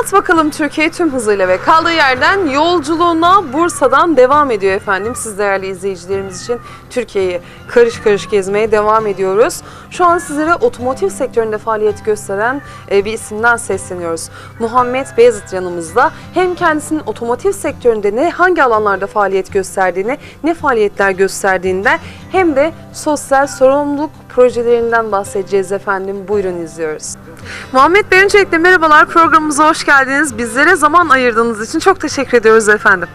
Anlat bakalım Türkiye tüm hızıyla ve kaldığı yerden yolculuğuna Bursa'dan devam ediyor efendim. Siz değerli izleyicilerimiz için Türkiye'yi karış karış gezmeye devam ediyoruz. Şu an sizlere otomotiv sektöründe faaliyet gösteren e, bir isimden sesleniyoruz. Muhammed Beyazıt yanımızda. Hem kendisinin otomotiv sektöründe ne hangi alanlarda faaliyet gösterdiğini, ne faaliyetler gösterdiğinden hem de sosyal sorumluluk projelerinden bahsedeceğiz efendim. Buyurun izliyoruz. Muhammed Bey öncelikle merhabalar programımıza hoş geldiniz. Bizlere zaman ayırdığınız için çok teşekkür ediyoruz efendim.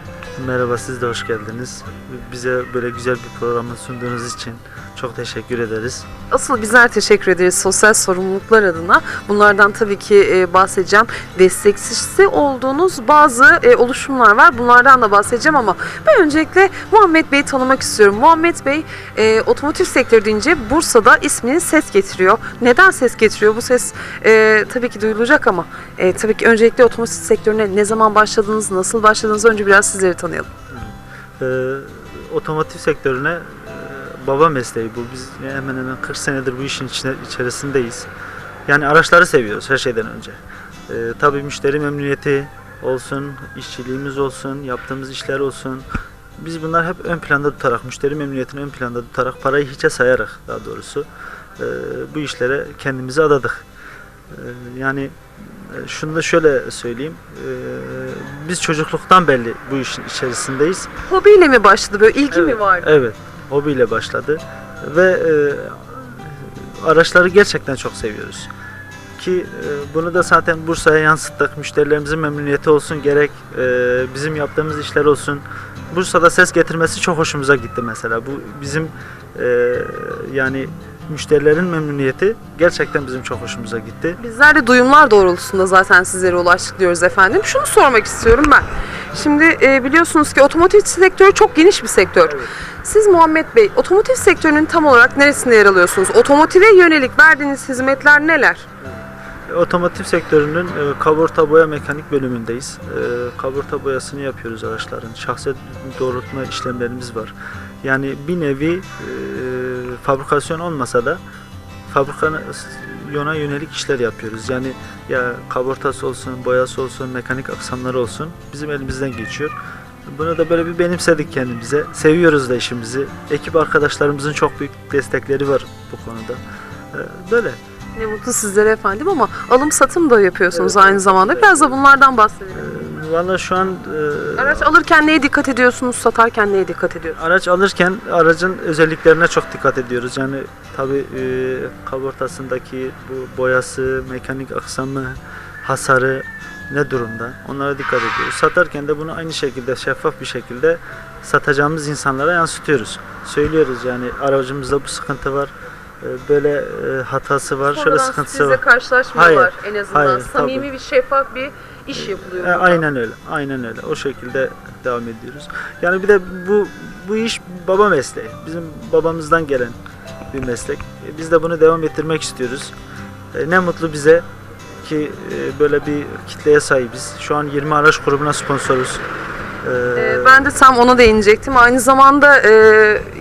Merhaba siz de hoş geldiniz. Bize böyle güzel bir programı sunduğunuz için çok teşekkür ederiz. Asıl bizler teşekkür ederiz sosyal sorumluluklar adına. Bunlardan tabii ki e, bahsedeceğim. Destekçisi olduğunuz bazı e, oluşumlar var. Bunlardan da bahsedeceğim ama ben öncelikle Muhammed Bey'i tanımak istiyorum. Muhammed Bey e, otomotiv sektörü deyince Bursa'da ismini ses getiriyor. Neden ses getiriyor? Bu ses e, tabii ki duyulacak ama e, tabii ki öncelikle otomotiv sektörüne ne zaman başladınız, nasıl başladınız? Önce biraz sizleri tanıyalım. Ee, otomotiv sektörüne baba mesleği bu. Biz hemen hemen 40 senedir bu işin içine, içerisindeyiz. Yani araçları seviyoruz her şeyden önce. Ee, tabii müşteri memnuniyeti olsun, işçiliğimiz olsun, yaptığımız işler olsun. Biz bunlar hep ön planda tutarak, müşteri memnuniyetini ön planda tutarak, parayı hiçe sayarak daha doğrusu e, bu işlere kendimizi adadık. E, yani e, şunu da şöyle söyleyeyim. e, biz çocukluktan belli bu işin içerisindeyiz. Hobiyle mi başladı? Böyle ilgi mi Evet, vardı? Evet, hobiyle başladı ve e, araçları gerçekten çok seviyoruz. Ki e, bunu da zaten Bursa'ya yansıttık. Müşterilerimizin memnuniyeti olsun gerek e, bizim yaptığımız işler olsun. Bursa'da ses getirmesi çok hoşumuza gitti mesela. Bu bizim e, yani müşterilerin memnuniyeti gerçekten bizim çok hoşumuza gitti. Bizler de duyumlar doğrultusunda zaten sizlere ulaştık diyoruz efendim. Şunu sormak istiyorum ben. Şimdi e, biliyorsunuz ki otomotiv sektörü çok geniş bir sektör. Siz Muhammed Bey, otomotiv sektörünün tam olarak neresinde yer alıyorsunuz? Otomotive yönelik verdiğiniz hizmetler neler? Otomotiv sektörünün e, kaburta boya mekanik bölümündeyiz. E, kaburta boyasını yapıyoruz araçların. Şahse doğrultma işlemlerimiz var. Yani bir nevi e, fabrikasyon olmasa da fabrikasyona yönelik işler yapıyoruz. Yani ya kaburtası olsun, boyası olsun, mekanik aksamları olsun bizim elimizden geçiyor. Bunu da böyle bir benimsedik kendimize. Seviyoruz da işimizi. Ekip arkadaşlarımızın çok büyük destekleri var bu konuda. E, Böyle. Ne mutlu sizlere efendim ama alım satım da yapıyorsunuz Evet, aynı zamanda. Biraz da bunlardan bahsedelim. Valla şu an e, Araç alırken neye dikkat ediyorsunuz, satarken neye dikkat ediyorsunuz? Araç alırken aracın özelliklerine çok dikkat ediyoruz. Yani tabi e, kaportasındaki bu boyası, mekanik aksamı, hasarı ne durumda onlara dikkat ediyoruz. Satarken de bunu aynı şekilde şeffaf bir şekilde satacağımız insanlara yansıtıyoruz. Söylüyoruz yani aracımızda bu sıkıntı var. E, Böyle e, hatası var, şöyle Sonradan sıkıntısı sizle var. karşılaşmıyorlar en azından. hayır, Samimi tabii. bir şeffaf bir iş yapılıyor. E, burada. aynen öyle. Aynen öyle. O şekilde devam ediyoruz. Yani bir de bu bu iş baba mesleği. Bizim babamızdan gelen bir meslek. E, Biz de bunu devam ettirmek istiyoruz. E, Ne mutlu bize ki e, böyle bir kitleye sahibiz. Şu an 20 araç grubuna sponsoruz. E, Ee, Ben de tam ona değinecektim. Aynı zamanda e,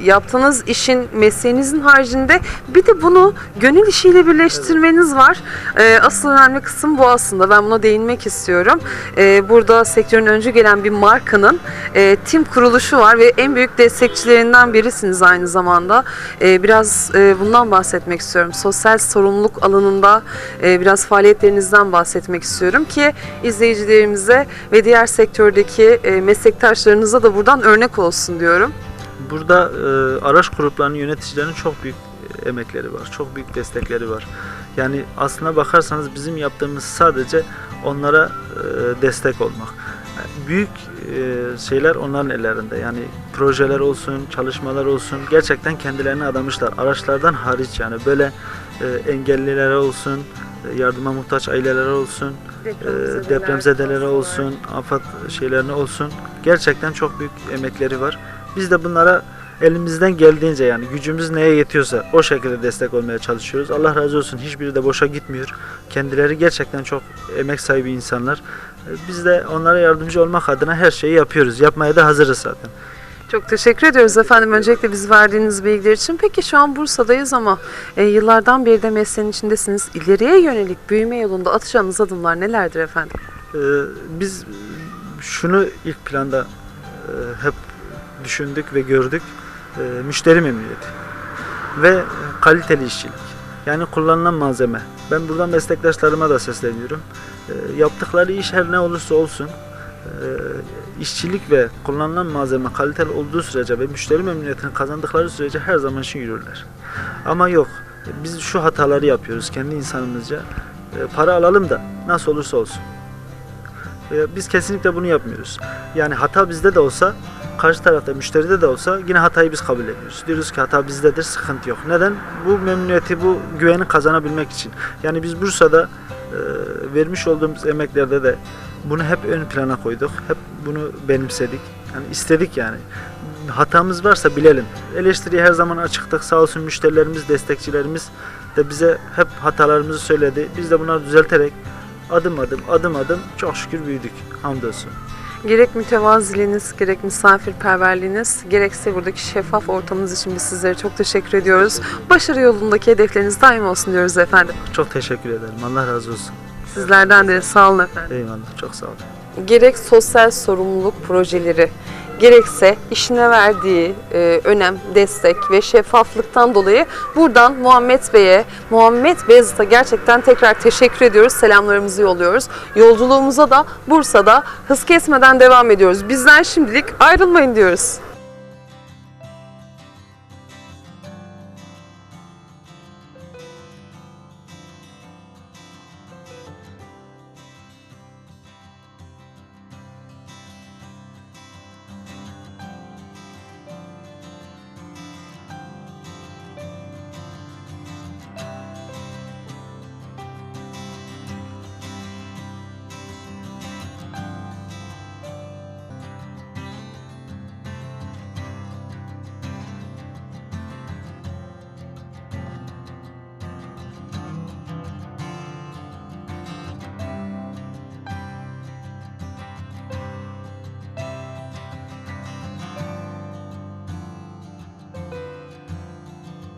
yaptığınız işin, mesleğinizin haricinde bir de bunu gönül işiyle birleştirmeniz var. E, asıl önemli kısım bu aslında. Ben buna değinmek istiyorum. E, burada sektörün öncü gelen bir markanın e, tim kuruluşu var ve en büyük destekçilerinden birisiniz aynı zamanda. E, biraz e, bundan bahsetmek istiyorum. Sosyal sorumluluk alanında e, biraz faaliyetlerinizden bahsetmek istiyorum ki izleyicilerimize ve diğer sektördeki e, meslektaşlarınıza da buradan örnek olsun diyorum. Burada e, araç gruplarının yöneticilerinin çok büyük e, emekleri var. Çok büyük destekleri var. Yani aslına bakarsanız bizim yaptığımız sadece onlara e, destek olmak. Büyük e, şeyler onların ellerinde. Yani projeler olsun, çalışmalar olsun gerçekten kendilerini adamışlar. Araçlardan hariç yani böyle e, engellilere olsun, yardıma muhtaç ailelere olsun, e, depremzedelere olsun, afet şeylerine olsun gerçekten çok büyük emekleri var. Biz de bunlara elimizden geldiğince yani gücümüz neye yetiyorsa o şekilde destek olmaya çalışıyoruz. Allah razı olsun hiçbiri de boşa gitmiyor. Kendileri gerçekten çok emek sahibi insanlar. E, Biz de onlara yardımcı olmak adına her şeyi yapıyoruz. Yapmaya da hazırız zaten. Çok teşekkür ediyoruz efendim öncelikle biz verdiğiniz bilgiler için. Peki şu an Bursa'dayız ama e, yıllardan beri de mesleğin içindesiniz. İleriye yönelik büyüme yolunda atacağınız adımlar nelerdir efendim? Ee, biz şunu ilk planda e, hep düşündük ve gördük. Ee, müşteri memnuniyeti ve kaliteli işçilik. Yani kullanılan malzeme. Ben buradan meslektaşlarıma da sesleniyorum. Ee, yaptıkları iş her ne olursa olsun e, işçilik ve kullanılan malzeme kaliteli olduğu sürece ve müşteri memnuniyetini kazandıkları sürece her zaman için yürürler. Ama yok. Biz şu hataları yapıyoruz kendi insanımızca. E, para alalım da nasıl olursa olsun. E, Biz kesinlikle bunu yapmıyoruz. Yani hata bizde de olsa, karşı tarafta müşteride de olsa yine hatayı biz kabul ediyoruz. Diyoruz ki hata bizdedir, sıkıntı yok. Neden? Bu memnuniyeti, bu güveni kazanabilmek için. Yani biz Bursa'da e, vermiş olduğumuz emeklerde de bunu hep ön plana koyduk. Hep bunu benimsedik. Yani istedik yani. Hatamız varsa bilelim. Eleştiriye her zaman açıktık. Sağ olsun müşterilerimiz, destekçilerimiz de bize hep hatalarımızı söyledi. Biz de bunları düzelterek adım adım adım adım çok şükür büyüdük. Hamdolsun. Gerek mütevaziliğiniz, gerek misafirperverliğiniz, gerekse buradaki şeffaf ortamınız için biz sizlere çok teşekkür ediyoruz. Başarı yolundaki hedefleriniz daim olsun diyoruz efendim. Çok teşekkür ederim. Allah razı olsun. Sizlerden de sağ olun efendim. Eyvallah. Çok sağ olun. gerek sosyal sorumluluk projeleri, gerekse işine verdiği e, önem, destek ve şeffaflıktan dolayı buradan Muhammed Bey'e, Muhammed Beyazıt'a gerçekten tekrar teşekkür ediyoruz. Selamlarımızı yolluyoruz. Yolculuğumuza da Bursa'da hız kesmeden devam ediyoruz. Bizden şimdilik ayrılmayın diyoruz.